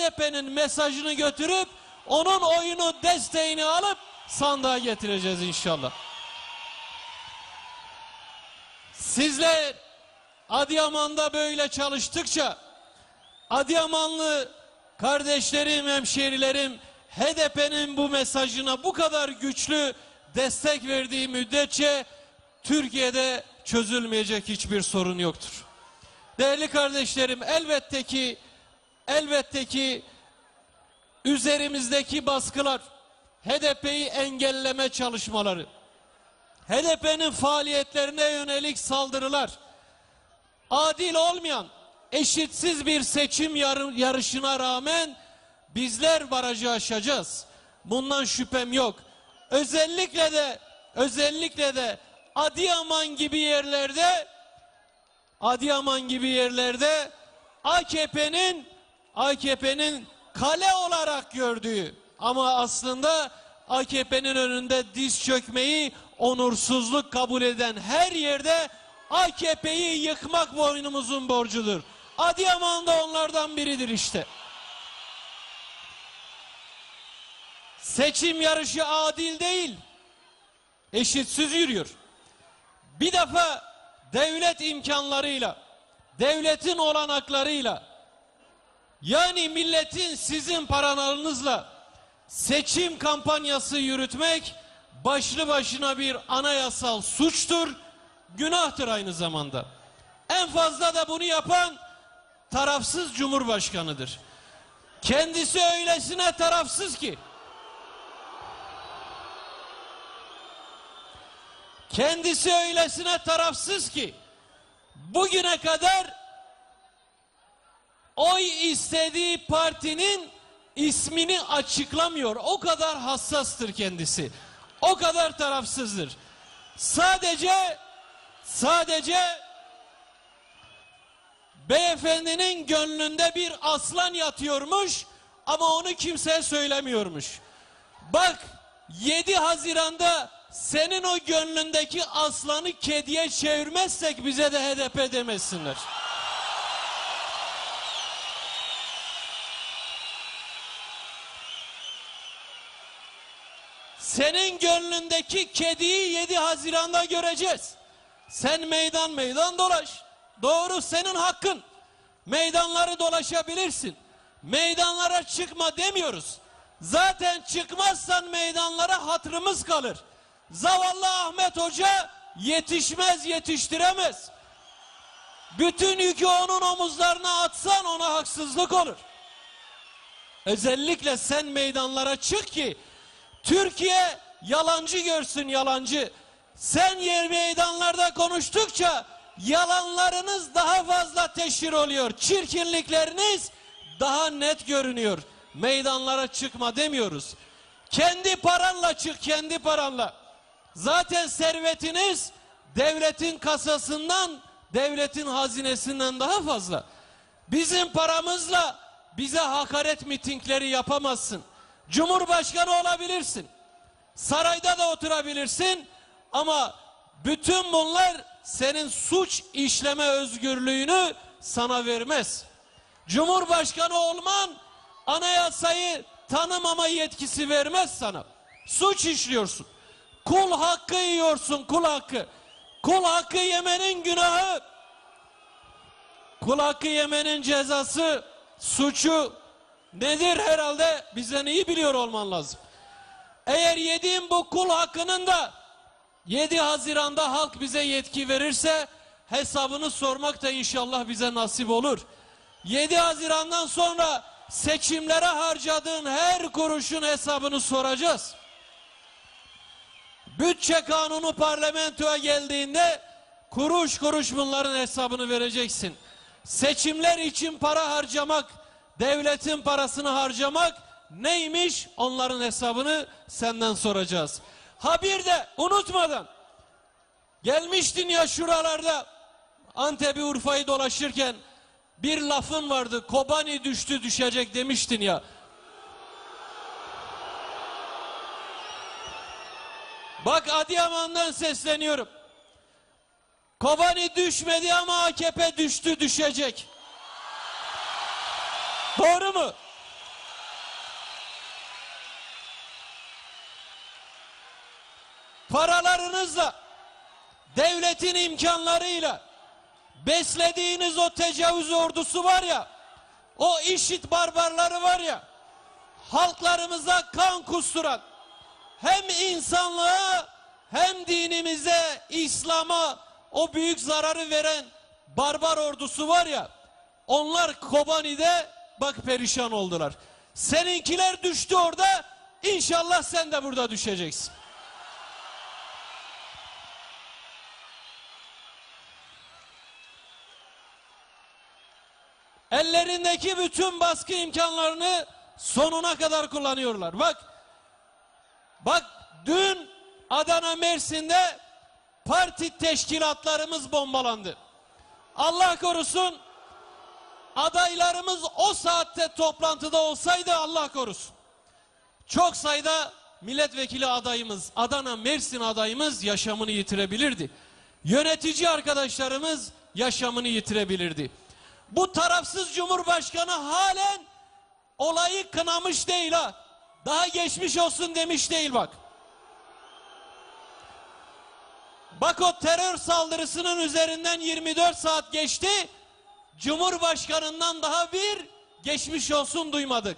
HDP'nin mesajını götürüp onun oyunu desteğini alıp sandığa getireceğiz inşallah. Sizler Adıyaman'da böyle çalıştıkça Adıyamanlı kardeşlerim, hemşerilerim HDP'nin bu mesajına bu kadar güçlü destek verdiği müddetçe Türkiye'de çözülmeyecek hiçbir sorun yoktur. Değerli kardeşlerim elbette ki elbette ki üzerimizdeki baskılar HDP'yi engelleme çalışmaları HDP'nin faaliyetlerine yönelik saldırılar adil olmayan eşitsiz bir seçim yarı- yarışına rağmen bizler barajı aşacağız. Bundan şüphem yok. Özellikle de özellikle de Adıyaman gibi yerlerde Adıyaman gibi yerlerde AKP'nin AKP'nin kale olarak gördüğü ama aslında AKP'nin önünde diz çökmeyi onursuzluk kabul eden her yerde AKP'yi yıkmak boynumuzun borcudur. Adıyaman da onlardan biridir işte. Seçim yarışı adil değil. Eşitsiz yürüyor. Bir defa devlet imkanlarıyla, devletin olanaklarıyla, yani milletin sizin paranızla seçim kampanyası yürütmek başlı başına bir anayasal suçtur, günahtır aynı zamanda. En fazla da bunu yapan tarafsız cumhurbaşkanıdır. Kendisi öylesine tarafsız ki Kendisi öylesine tarafsız ki bugüne kadar oy istediği partinin ismini açıklamıyor. O kadar hassastır kendisi. O kadar tarafsızdır. Sadece sadece beyefendinin gönlünde bir aslan yatıyormuş ama onu kimseye söylemiyormuş. Bak 7 Haziran'da senin o gönlündeki aslanı kediye çevirmezsek bize de HDP demesinler. Senin gönlündeki kediyi 7 Haziran'da göreceğiz. Sen meydan meydan dolaş. Doğru senin hakkın. Meydanları dolaşabilirsin. Meydanlara çıkma demiyoruz. Zaten çıkmazsan meydanlara hatırımız kalır. Zavallı Ahmet Hoca yetişmez yetiştiremez. Bütün yükü onun omuzlarına atsan ona haksızlık olur. Özellikle sen meydanlara çık ki Türkiye yalancı görsün yalancı. Sen yer meydanlarda konuştukça yalanlarınız daha fazla teşhir oluyor. Çirkinlikleriniz daha net görünüyor. Meydanlara çıkma demiyoruz. Kendi paranla çık kendi paranla. Zaten servetiniz devletin kasasından, devletin hazinesinden daha fazla. Bizim paramızla bize hakaret mitingleri yapamazsın. Cumhurbaşkanı olabilirsin. Sarayda da oturabilirsin ama bütün bunlar senin suç işleme özgürlüğünü sana vermez. Cumhurbaşkanı olman anayasayı tanımama yetkisi vermez sana. Suç işliyorsun. Kul hakkı yiyorsun kul hakkı. Kul hakkı yemenin günahı. Kul hakkı yemenin cezası, suçu nedir herhalde bizden iyi biliyor olman lazım. Eğer yediğin bu kul hakkının da 7 Haziran'da halk bize yetki verirse hesabını sormak da inşallah bize nasip olur. 7 Haziran'dan sonra seçimlere harcadığın her kuruşun hesabını soracağız. Bütçe kanunu parlamentoya geldiğinde kuruş kuruş bunların hesabını vereceksin. Seçimler için para harcamak, devletin parasını harcamak neymiş onların hesabını senden soracağız. Ha bir de unutmadan gelmiştin ya şuralarda Antep'i Urfa'yı dolaşırken bir lafın vardı Kobani düştü düşecek demiştin ya. Bak Adıyaman'dan sesleniyorum. Kobani düşmedi ama AKP düştü düşecek. Doğru mu? Paralarınızla, devletin imkanlarıyla beslediğiniz o tecavüz ordusu var ya, o işit barbarları var ya, halklarımıza kan kusturan, hem insanlığa hem dinimize, İslam'a o büyük zararı veren barbar ordusu var ya, onlar Kobani'de bak perişan oldular. Seninkiler düştü orada, inşallah sen de burada düşeceksin. Ellerindeki bütün baskı imkanlarını sonuna kadar kullanıyorlar. Bak, bak dün Adana Mersin'de parti teşkilatlarımız bombalandı. Allah korusun adaylarımız o saatte toplantıda olsaydı Allah korusun. Çok sayıda milletvekili adayımız, Adana Mersin adayımız yaşamını yitirebilirdi. Yönetici arkadaşlarımız yaşamını yitirebilirdi. Bu tarafsız Cumhurbaşkanı halen olayı kınamış değil ha. Daha geçmiş olsun demiş değil bak. Bak o terör saldırısının üzerinden 24 saat geçti. Cumhurbaşkanından daha bir geçmiş olsun duymadık.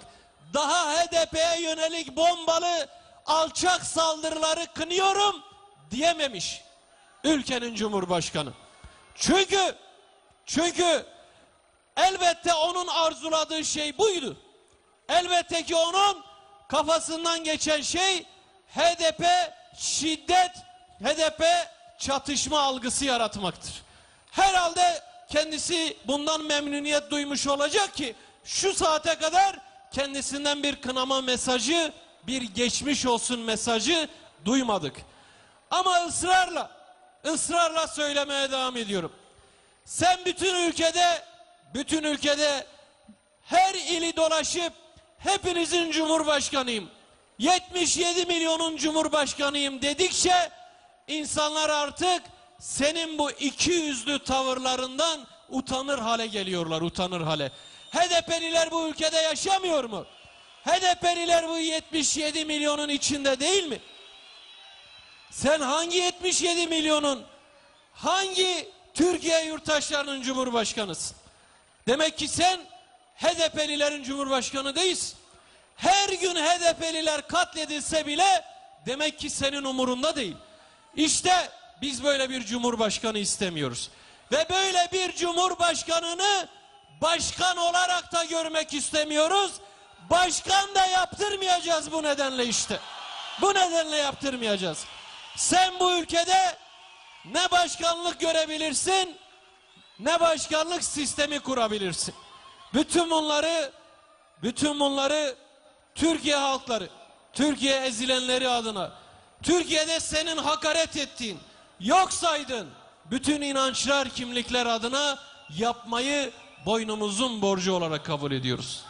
Daha HDP'ye yönelik bombalı alçak saldırıları kınıyorum diyememiş ülkenin cumhurbaşkanı. Çünkü çünkü elbette onun arzuladığı şey buydu. Elbette ki onun kafasından geçen şey HDP şiddet, HDP çatışma algısı yaratmaktır. Herhalde kendisi bundan memnuniyet duymuş olacak ki şu saate kadar kendisinden bir kınama mesajı, bir geçmiş olsun mesajı duymadık. Ama ısrarla, ısrarla söylemeye devam ediyorum. Sen bütün ülkede, bütün ülkede her ili dolaşıp hepinizin cumhurbaşkanıyım. 77 milyonun cumhurbaşkanıyım dedikçe insanlar artık senin bu iki yüzlü tavırlarından utanır hale geliyorlar, utanır hale. HDP'liler bu ülkede yaşamıyor mu? HDP'liler bu 77 milyonun içinde değil mi? Sen hangi 77 milyonun, hangi Türkiye yurttaşlarının cumhurbaşkanısın? Demek ki sen HDP'lilerin cumhurbaşkanı değilsin. Her gün HDP'liler katledilse bile demek ki senin umurunda değil. İşte biz böyle bir cumhurbaşkanı istemiyoruz. Ve böyle bir cumhurbaşkanını başkan olarak da görmek istemiyoruz. Başkan da yaptırmayacağız bu nedenle işte. Bu nedenle yaptırmayacağız. Sen bu ülkede ne başkanlık görebilirsin ne başkanlık sistemi kurabilirsin. Bütün bunları bütün bunları Türkiye halkları, Türkiye ezilenleri adına, Türkiye'de senin hakaret ettiğin, yok saydın bütün inançlar, kimlikler adına yapmayı boynumuzun borcu olarak kabul ediyoruz.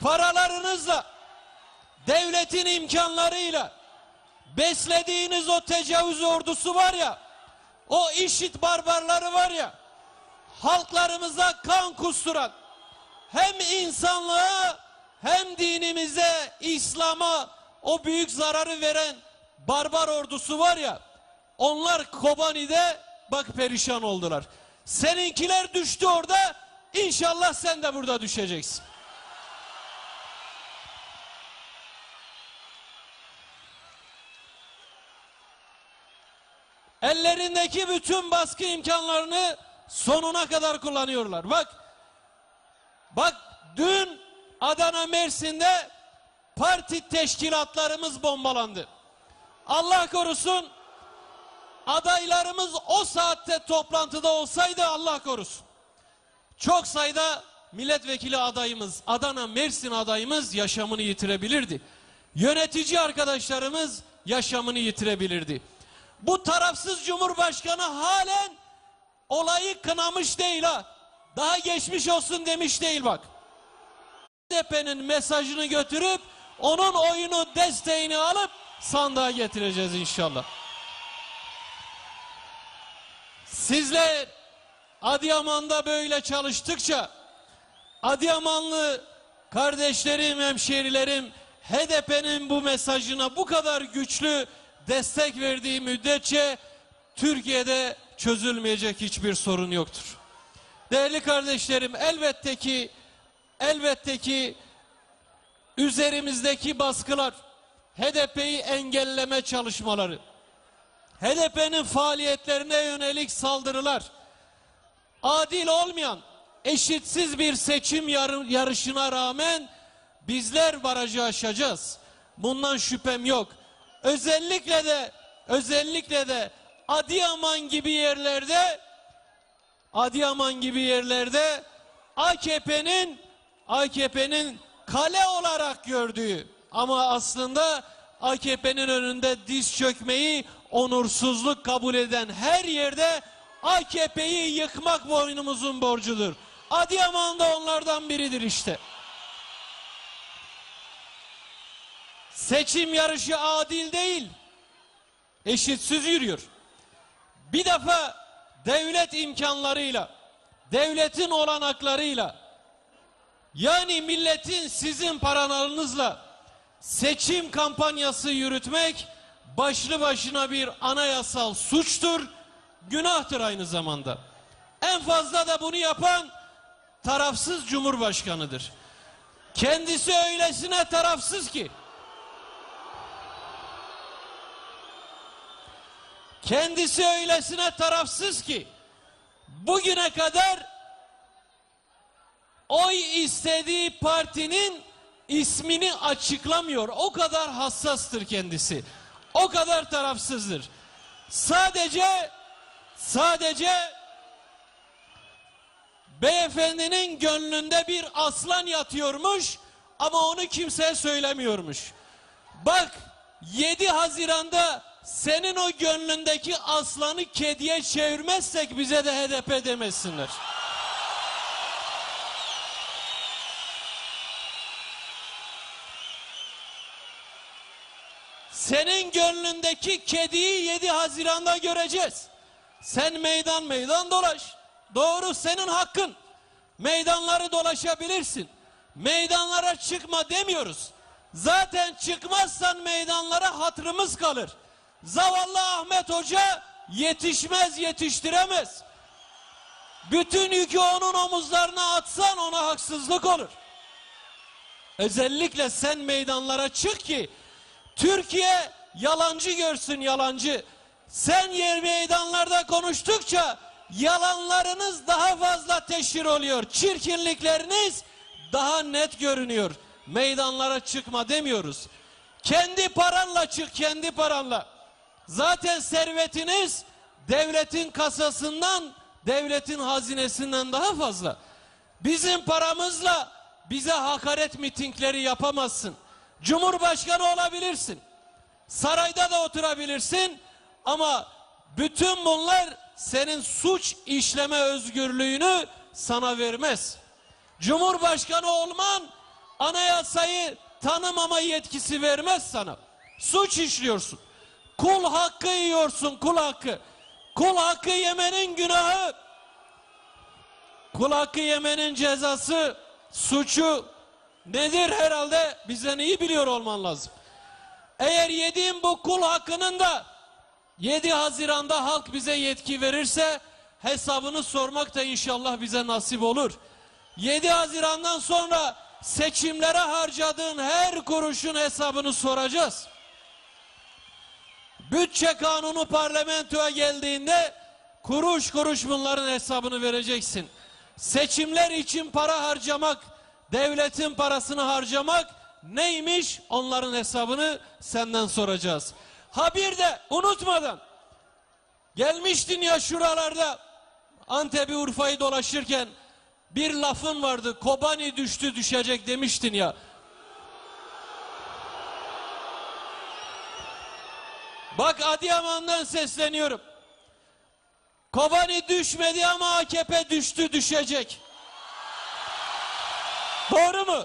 Paralarınızla, devletin imkanlarıyla beslediğiniz o tecavüz ordusu var ya, o işit barbarları var ya, halklarımıza kan kusturan, hem insanlığa hem dinimize, İslam'a o büyük zararı veren barbar ordusu var ya, onlar Kobani'de bak perişan oldular. Seninkiler düştü orada, inşallah sen de burada düşeceksin. Ellerindeki bütün baskı imkanlarını sonuna kadar kullanıyorlar. Bak, bak dün Adana Mersin'de parti teşkilatlarımız bombalandı. Allah korusun adaylarımız o saatte toplantıda olsaydı Allah korusun. Çok sayıda milletvekili adayımız, Adana Mersin adayımız yaşamını yitirebilirdi. Yönetici arkadaşlarımız yaşamını yitirebilirdi. Bu tarafsız cumhurbaşkanı halen olayı kınamış değil ha. Daha geçmiş olsun demiş değil bak. HDP'nin mesajını götürüp onun oyunu desteğini alıp sandığa getireceğiz inşallah. Sizler Adıyaman'da böyle çalıştıkça Adıyamanlı kardeşlerim, hemşerilerim HDP'nin bu mesajına bu kadar güçlü destek verdiği müddetçe Türkiye'de çözülmeyecek hiçbir sorun yoktur. Değerli kardeşlerim elbette ki elbette ki üzerimizdeki baskılar HDP'yi engelleme çalışmaları HDP'nin faaliyetlerine yönelik saldırılar adil olmayan eşitsiz bir seçim yarı- yarışına rağmen bizler barajı aşacağız. Bundan şüphem yok. Özellikle de özellikle de Adıyaman gibi yerlerde Adıyaman gibi yerlerde AKP'nin AKP'nin kale olarak gördüğü ama aslında AKP'nin önünde diz çökmeyi onursuzluk kabul eden her yerde AKP'yi yıkmak boynumuzun borcudur. Adıyaman da onlardan biridir işte. Seçim yarışı adil değil. Eşitsiz yürüyor. Bir defa devlet imkanlarıyla, devletin olanaklarıyla, yani milletin sizin paralarınızla seçim kampanyası yürütmek başlı başına bir anayasal suçtur, günahtır aynı zamanda. En fazla da bunu yapan tarafsız cumhurbaşkanıdır. Kendisi öylesine tarafsız ki Kendisi öylesine tarafsız ki bugüne kadar oy istediği partinin ismini açıklamıyor. O kadar hassastır kendisi. O kadar tarafsızdır. Sadece sadece beyefendinin gönlünde bir aslan yatıyormuş ama onu kimseye söylemiyormuş. Bak 7 Haziran'da senin o gönlündeki aslanı kediye çevirmezsek bize de HDP demesinler. Senin gönlündeki kediyi 7 Haziran'da göreceğiz. Sen meydan meydan dolaş. Doğru senin hakkın. Meydanları dolaşabilirsin. Meydanlara çıkma demiyoruz. Zaten çıkmazsan meydanlara hatırımız kalır. Zavallı Ahmet Hoca yetişmez yetiştiremez. Bütün yükü onun omuzlarına atsan ona haksızlık olur. Özellikle sen meydanlara çık ki Türkiye yalancı görsün yalancı. Sen yer meydanlarda konuştukça yalanlarınız daha fazla teşhir oluyor. Çirkinlikleriniz daha net görünüyor. Meydanlara çıkma demiyoruz. Kendi paranla çık kendi paranla. Zaten servetiniz devletin kasasından, devletin hazinesinden daha fazla. Bizim paramızla bize hakaret mitingleri yapamazsın. Cumhurbaşkanı olabilirsin. Sarayda da oturabilirsin ama bütün bunlar senin suç işleme özgürlüğünü sana vermez. Cumhurbaşkanı olman anayasayı tanımama yetkisi vermez sana. Suç işliyorsun. Kul hakkı yiyorsun kul hakkı. Kul hakkı yemenin günahı. Kul hakkı yemenin cezası, suçu nedir herhalde bizden iyi biliyor olman lazım. Eğer yediğin bu kul hakkının da 7 Haziran'da halk bize yetki verirse hesabını sormak da inşallah bize nasip olur. 7 Haziran'dan sonra seçimlere harcadığın her kuruşun hesabını soracağız. Bütçe kanunu parlamentoya geldiğinde kuruş kuruş bunların hesabını vereceksin. Seçimler için para harcamak, devletin parasını harcamak neymiş onların hesabını senden soracağız. Ha bir de unutmadan gelmiştin ya şuralarda Antep'i Urfa'yı dolaşırken bir lafın vardı Kobani düştü düşecek demiştin ya. Bak Adıyaman'dan sesleniyorum. Kobani düşmedi ama AKP düştü düşecek. Doğru mu?